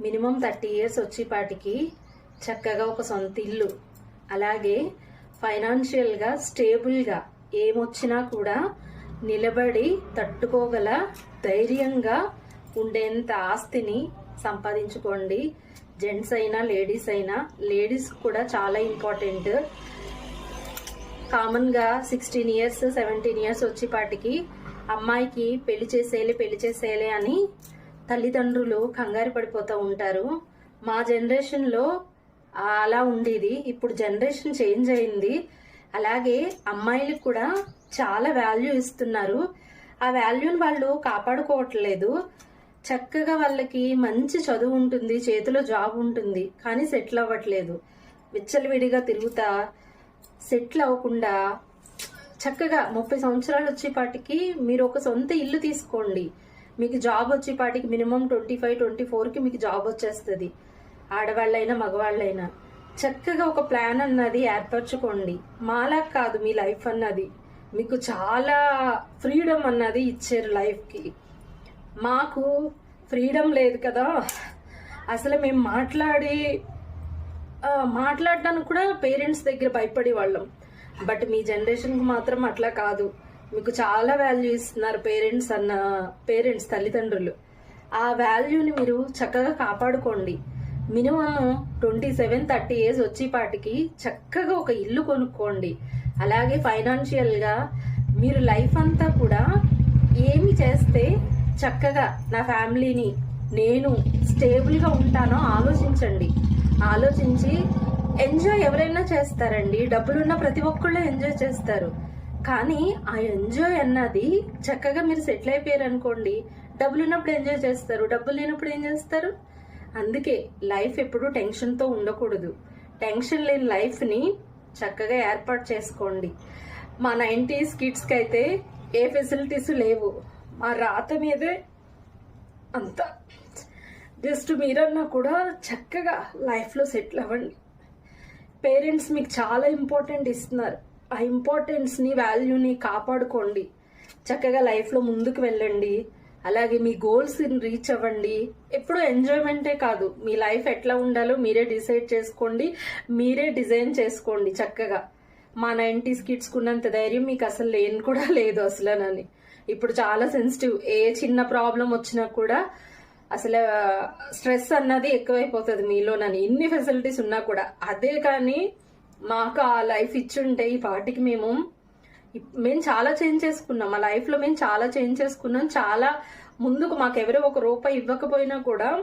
Minimum thirty years వచ్చేపాటికి చక్కగా ఒక సొంత ఇల్లు. అలాగే ఫైనాన్షియల్గా స్టేబుల్గా ఏమొచ్చినా కూడా నిలబడి తట్టుకోగల ధైర్యంగా ఉండేంత ఆస్తిని సంపాదించుకోండి. జెంట్స్ అయినా లేడీస్ అయినా లేడీస్ కూడా చాలా ఇంపార్టెంట్. కామన్గా సిక్స్టీన్ ఇయర్స్ సెవెంటీన్ ఇయర్స్ వచ్చేపాటికి అమ్మాయికి పెళ్ళి చేసేయాలి పెళ్ళి చేసేయాలి అని తల్లిదండ్రులు కంగారు పడిపోతూ ఉంటారు. మా జనరేషన్లో అలా ఉండేది. ఇప్పుడు జనరేషన్ చేంజ్ అయింది. అలాగే అమ్మాయిలకు కూడా చాలా వాల్యూ ఇస్తున్నారు. ఆ వాల్యూని వాళ్ళు కాపాడుకోవట్లేదు. చక్కగా వాళ్ళకి మంచి చదువు ఉంటుంది చేతిలో జాబ్ ఉంటుంది కానీ సెటిల్ అవ్వట్లేదు. విచ్చలవిడిగా తిరుగుతా సెటిల్ అవ్వకుండా చక్కగా ముప్పై సంవత్సరాలు వచ్చేపాటికి మీరు ఒక సొంత ఇల్లు తీసుకోండి. మీకు జాబ్ వచ్చేపాటికి మినిమం ట్వంటీ ఫైవ్ ట్వంటీ ఫోర్కి మీకు జాబ్ వచ్చేస్తుంది. ఆడవాళ్ళైనా మగవాళ్ళైనా. చక్కగా ఒక ప్లాన్ అన్నది ఏర్పరచుకోండి. మాలా కాదు మీ లైఫ్ అన్నది. మీకు చాలా ఫ్రీడమ్ అన్నది ఇచ్చారు లైఫ్కి మాకు ఫ్రీడమ్ లేదు కదా. అసలు మేము మాట్లాడి మాట్లాడడానికి కూడా పేరెంట్స్ దగ్గర భయపడే వాళ్ళం బట్ మీ జనరేషన్కి మాత్రం అట్లా కాదు. మీకు చాలా వాల్యూ ఇస్తున్నారు పేరెంట్స్ అన్న పేరెంట్స్ తల్లిదండ్రులు. ఆ వాల్యూని మీరు చక్కగా కాపాడుకోండి. Minimum twenty seven thirty age వచ్చేపాటికి చక్కగా ఒక ఇల్లు కొనుక్కోండి. అలాగే ఫైనాన్షియల్గా మీరు లైఫ్ అంతా కూడా ఏమి చేస్తే చక్కగా నా ఫ్యామిలీని నేను స్టేబుల్గా ఉంటానో ఆలోచించండి. ఆలోచించి ఎంజాయ్ ఎవరైనా చేస్తారండి. డబ్బులున్న ప్రతి ఒక్కళ్ళు ఎంజాయ్ చేస్తారు. కానీ ఆ ఎంజాయ్ అన్నది చక్కగా మీరు సెటిల్ అయిపోయారు అనుకోండి. డబ్బులు ఉన్నప్పుడు ఎంజాయ్ చేస్తారు. డబ్బులు లేనప్పుడు ఏం చేస్తారు? అందుకే లైఫ్ ఎప్పుడు టెన్షన్తో ఉండకూడదు. టెన్షన్ లేని లైఫ్ని చక్కగా ఏర్పాటు చేసుకోండి. మా నైంటీస్ కిడ్స్కి అయితే ఏ ఫెసిలిటీస్ లేవు. మా రాత మీదే అంతా. జస్ట్ మీరన్నా కూడా చక్కగా లైఫ్లో సెటిల్ అవ్వండి. పేరెంట్స్ మీకు చాలా ఇంపార్టెంట్ ఇస్తున్నారు. ఆ ఇంపార్టెన్స్ని వాల్యూని కాపాడుకోండి. చక్కగా లైఫ్లో ముందుకు వెళ్ళండి. అలాగే మీ గోల్స్ రీచ్ అవ్వండి. ఎప్పుడూ ఎంజాయ్మెంటే కాదు. మీ లైఫ్ ఎట్లా ఉండాలో మీరే డిసైడ్ చేసుకోండి. మీరే డిజైన్ చేసుకోండి చక్కగా. మా నైంటీస్ కిడ్స్కి ఉన్నంత ధైర్యం మీకు అసలు లేని కూడా లేదు అసలు ఇప్పుడు చాలా సెన్సిటివ్ ఏ చిన్న ప్రాబ్లం వచ్చినా కూడా అసలు స్ట్రెస్ అన్నది ఎక్కువైపోతుంది మీలోనని. ఇన్ని ఫెసిలిటీస్ ఉన్నా కూడా. అదే కానీ మాకు ఆ లైఫ్ ఇచ్చుంటే ఈ పాటికి మేము ఇప్- మేము చాలా చేంజ్ చేసుకున్నాం. మా లైఫ్లో మేము చాలా చేంజ్ చేసుకున్నాం. చాలా ముందుకు మాకు ఎవరో ఒక రూపాయి ఇవ్వకపోయినా కూడా